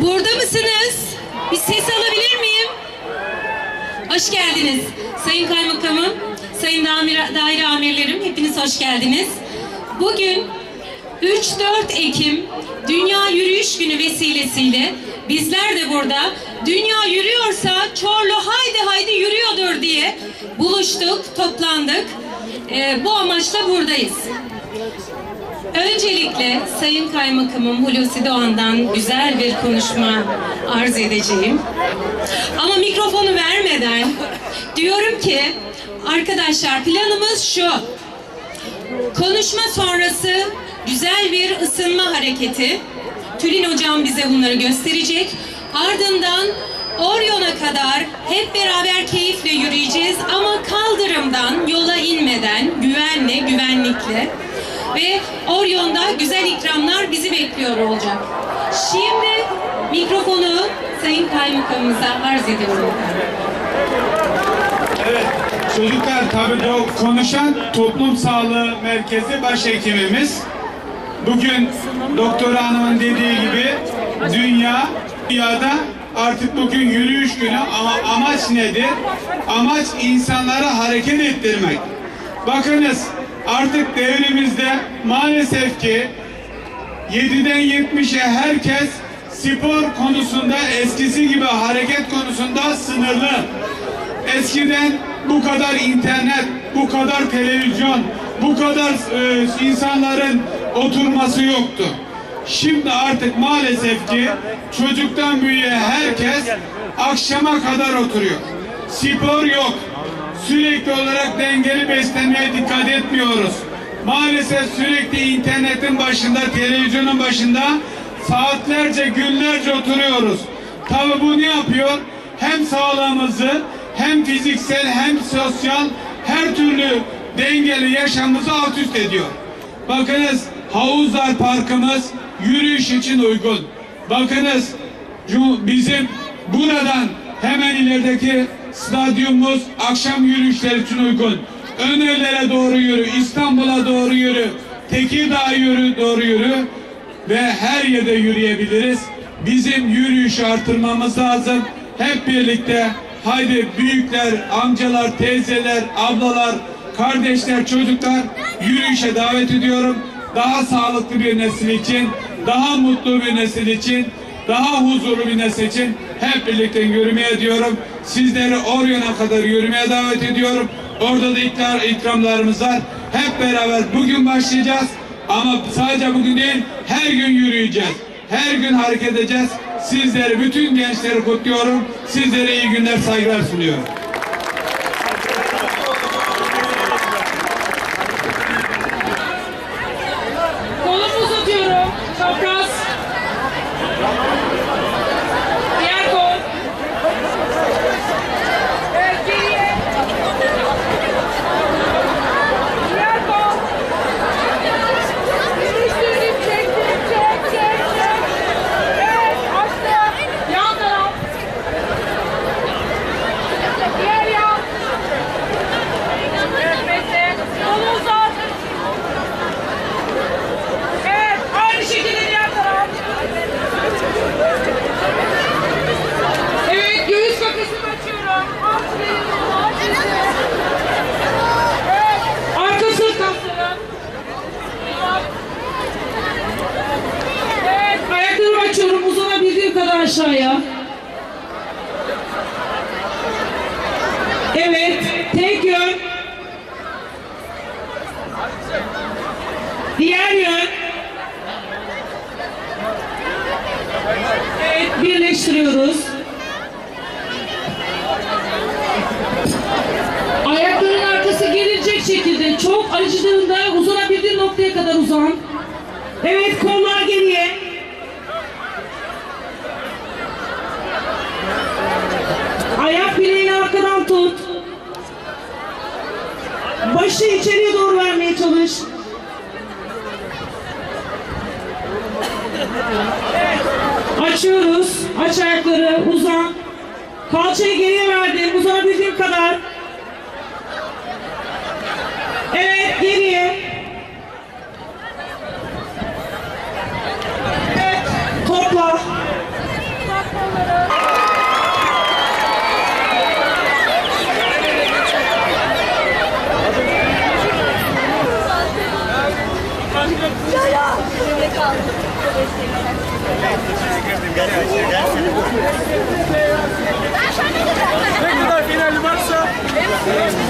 Burada mısınız? Bir ses alabilir miyim? Hoş geldiniz. Sayın Kaymakamım, Sayın daire, amirlerim, hepiniz hoş geldiniz. Bugün 3-4 Ekim Günü vesilesiyle bizler de burada dünya yürüyorsa Çorlu haydi haydi yürüyordur diye buluştuk, toplandık. Ee, bu amaçla buradayız. Öncelikle Sayın Kaymakamım Hulusi Doğan'dan güzel bir konuşma arz edeceğim. Ama mikrofonu vermeden diyorum ki arkadaşlar planımız şu. Konuşma sonrası güzel bir ısınma hareketi. Tülin hocam bize bunları gösterecek. Ardından Orion'a kadar hep beraber keyifle yürüyeceğiz ama kaldırımdan yola inmeden güvenle, güvenlikle ve Orion'da güzel ikramlar bizi bekliyor olacak. Şimdi mikrofonu Sayın Kaymakamımıza arz ediyorum. Evet, çocuklar bu konuşan toplum sağlığı merkezi başhekimimiz. Bugün doktor hanımın dediği gibi dünya, dünyada artık bugün yürüyüş günü ama amaç nedir? Amaç insanları hareket ettirmek. Bakınız artık devrimizde maalesef ki 7'den 70'e herkes spor konusunda eskisi gibi hareket konusunda sınırlı. Eskiden bu kadar internet, bu kadar televizyon, bu kadar e, insanların oturması yoktu. Şimdi artık maalesef ki çocuktan büyüğe herkes akşama kadar oturuyor. Spor yok. Sürekli olarak dengeli beslenmeye dikkat etmiyoruz. Maalesef sürekli internetin başında, televizyonun başında saatlerce, günlerce oturuyoruz. Tabi bu ne yapıyor? Hem sağlığımızı, hem fiziksel, hem sosyal, her türlü dengeli yaşamımızı alt üst ediyor. Bakınız Havuzlar Parkımız yürüyüş için uygun. Bakınız bizim buradan hemen ilerideki stadyumumuz akşam yürüyüşler için uygun. Öneriler'e doğru yürü, İstanbul'a doğru yürü, Tekirdağ'a yürü, doğru yürü ve her yerde yürüyebiliriz. Bizim yürüyüşü artırmamız lazım. Hep birlikte haydi büyükler, amcalar, teyzeler, ablalar, kardeşler, çocuklar yürüyüşe davet ediyorum. Daha sağlıklı bir nesil için, daha mutlu bir nesil için, daha huzurlu bir nesil için hep birlikte yürümeye diyorum. Sizleri Orion'a kadar yürümeye davet ediyorum. Orada da ikrar, ikramlarımız var. Hep beraber bugün başlayacağız. Ama sadece bugün değil, her gün yürüyeceğiz. Her gün hareket edeceğiz. Sizleri, bütün gençleri kutluyorum. Sizlere iyi günler, saygılar sunuyorum. Evet, tek yön. Diğer yön. Evet, birleştiriyoruz. Ayakların arkası gelecek şekilde çok acıdığında uzanabildiğin noktaya kadar uzan. Evet, kollar geriye. Tut. Başı içeriye doğru vermeye çalış. Açıyoruz. Aç ayakları. Uzan. Kalçayı geriye verdim. Uzanabildiğim kadar. Gerçekten. Ben şu an ne kadar? Ne kadar final varsa. Evet.